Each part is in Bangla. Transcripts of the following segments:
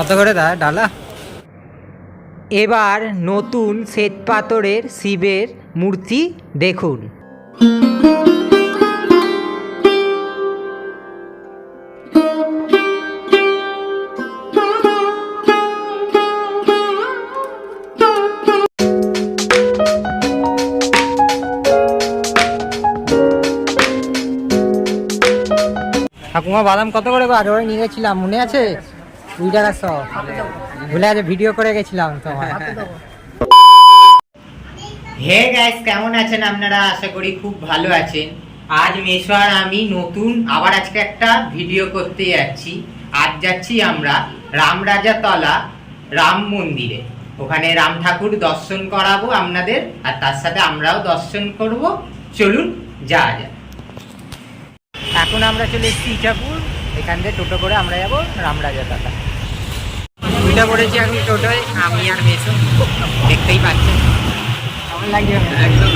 কত করে দা ডালা? এবার নতুন শ্বেত পাথরের শিবের মূর্তি দেখুন। ঠাকুমা বাদাম কত করে গো আগেবারে নিয়ে গেছিলাম মনে আছে? ভুলে ভিডিও করে গেছিলাম তোমার হে গাইস কেমন আছেন আপনারা? আশা করি খুব ভালো আছেন। আজ মেশো আর আমি নতুন, আবার আজকে একটা ভিডিও করতে যাচ্ছি। আজ যাচ্ছি আমরা রামরাজা তলা রাম মন্দিরে। ওখানে রাম ঠাকুর দর্শন করাবো আপনাদের, আর তার সাথে আমরাও দর্শন করব। চলুন যা যা এখন আমরা চলে এসেছি ইটাপুর। এখান থেকে টোটো করে আমরা যাব রামরাজা তলা পড়েছি আমি টোটোয় আমি আর মেসো, দেখতেই একদম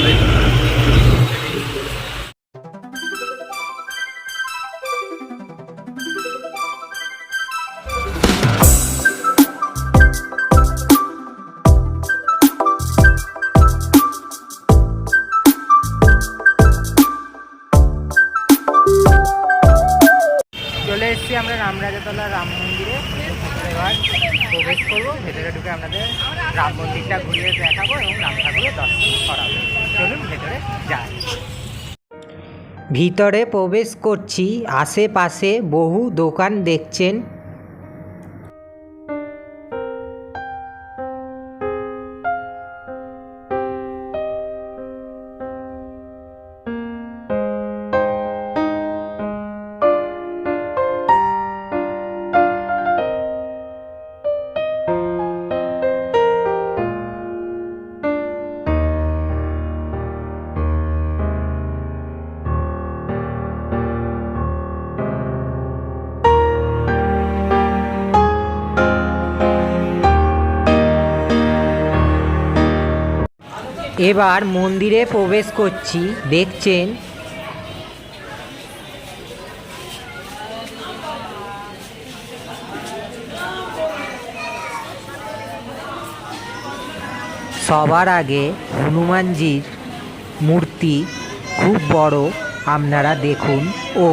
চলে এসেছি আমরা রামরাজাতলা রাম মন্দিরে। এবার প্রবেশ করব। ভেতরে ঢুকে আপনাদের রাম মন্দিরটা ঘুরিয়ে দেখাবো এবং রাম ঠাকুরের দর্শন করাবো। চলুন ভেতরে যাই। ভিতরে প্রবেশ করছি। আশেপাশে বহু দোকান দেখছেন। এবার মন্দিরে প্রবেশ করছি। দেখছেন? সবার আগে হনুমানজির মূর্তি খুব বড়, আপনারা দেখুন ও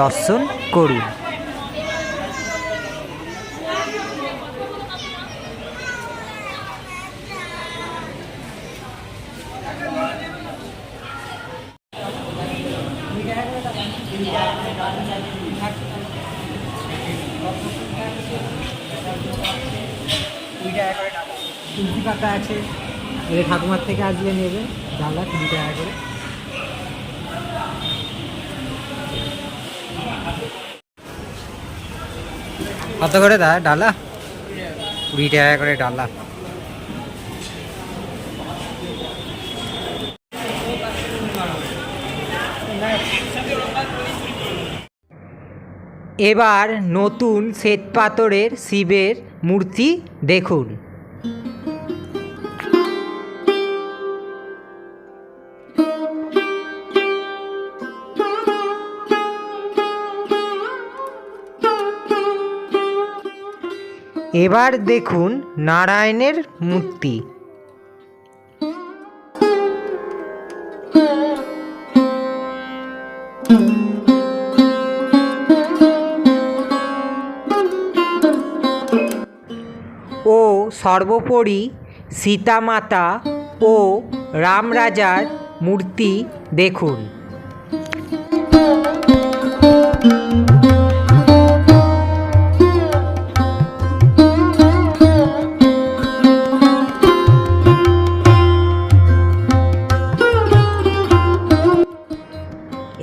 দর্শন করুন। তুলসী পাতা আছে। এটা ঠাকুমার থেকে আজকে নেবে ডালা কুড়ি টাকা করে। কত করে দা ডালা? কুড়ি টাকা করে ডালা। এবার নতুন শ্বেতপাথরের শিবের মূর্তি দেখুন। এবার দেখুন নারায়ণের মূর্তি। সর্বোপরি সীতামাতা ও রামরাজার মূর্তি দেখুন।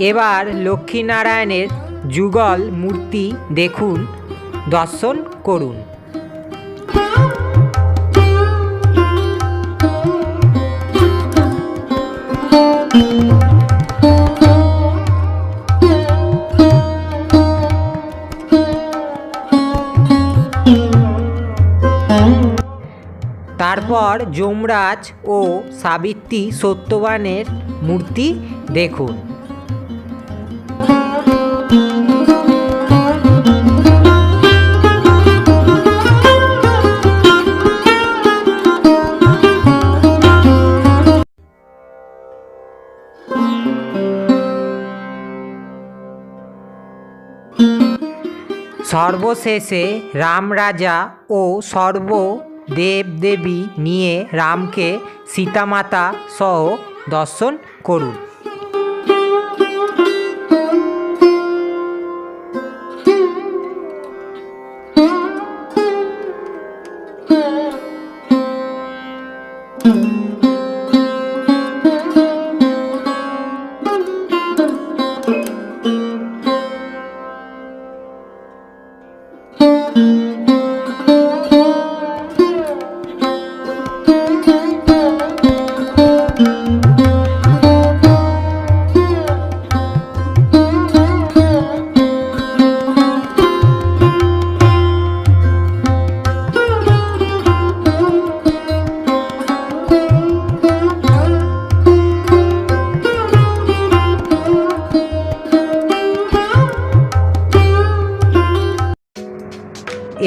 এবার লক্ষ্মীনারায়ণের যুগল মূর্তি দেখুন দর্শন করুন। তারপর যমরাজ ও সাবিত্রী সত্যবানের মূর্তি দেখুন। সর্বশেষে রাম রাজা ও সর্ব দেবদেবী নিয়ে রামকে সীতামাতা সহ দর্শন করুন।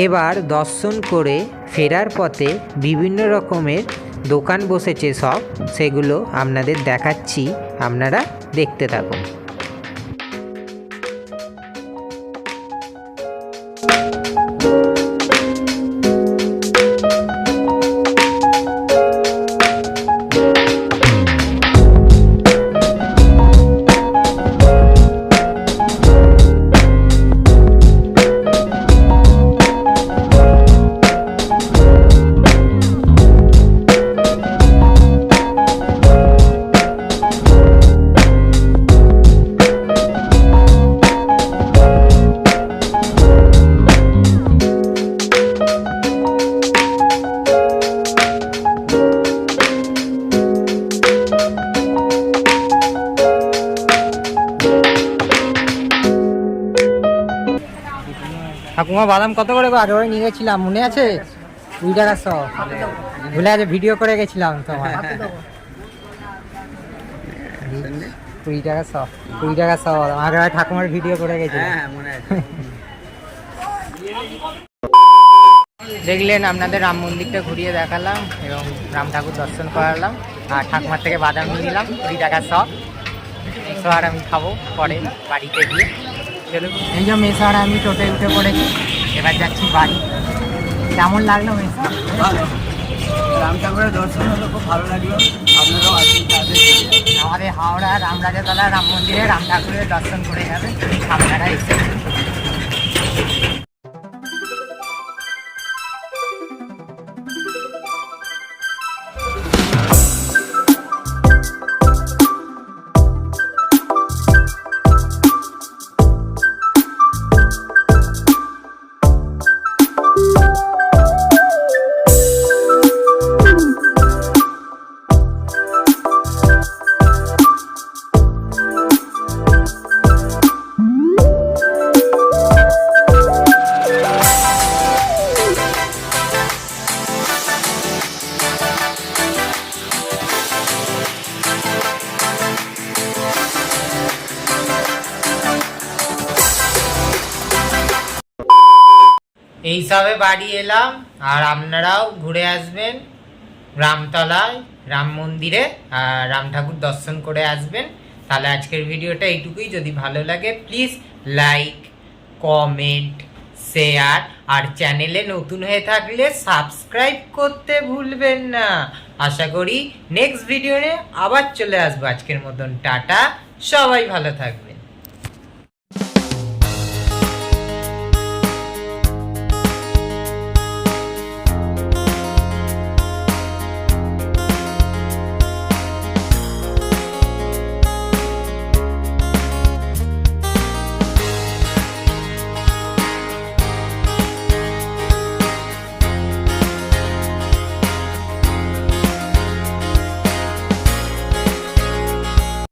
এবার দর্শন করে ফেরার পথে বিভিন্ন রকমের দোকান বসেছে সব, সেগুলো আপনাদের দেখাচ্ছি, আপনারা দেখতে থাকুন। ঠাকুমা বাদাম কত করে? আগে নিয়ে গেছিলাম মনে আছে? কুড়ি টাকা শ। ভুলে আছে ভিডিও করে গেছিলাম তোমার কুড়ি টাকা শ কুড়ি টাকা শ আগে ঠাকুমার ভিডিও করে গেছিলাম। দেখলেন আপনাদের রাম মন্দিরটা ঘুরিয়ে দেখালাম এবং রাম ঠাকুর দর্শন করালাম। আর ঠাকুমার থেকে বাদাম নিয়ে নিলাম কুড়ি টাকা সব মেসো আর আমি খাব পরে বাড়িতে গিয়ে। এই যে মেসা আর আমি টোটে উঠে পড়েছি এবার যাচ্ছি বাড়ি। কেমন লাগল মেসা? রাম ঠাকুরের দর্শন হলো খুব ভালো লাগল। আপনারাও আসুন তাদের আমাদের হাওড়া রামরাজাতলা রাম মন্দিরে রাম ঠাকুরের দর্শন করে যাবে। আপনারা এসে এইসবে বাড়ি এলাম, আর আপনারাও ঘুরে আসবেন, রামতলায়, রাম মন্দিরে, আর রাম ঠাকুর দর্শন করে আসবেন। তাহলে আজকের ভিডিওটা এইটুকুই। যদি ভালো লাগে প্লিজ লাইক কমেন্ট শেয়ার আর চ্যানেলে নতুন হয়ে থাকলে সাবস্ক্রাইব করতে ভুলবেন না। আশা করি নেক্সট ভিডিওতে আবার চলে আসব। আজকের মতন টাটা। সবাই ভালো থাকবে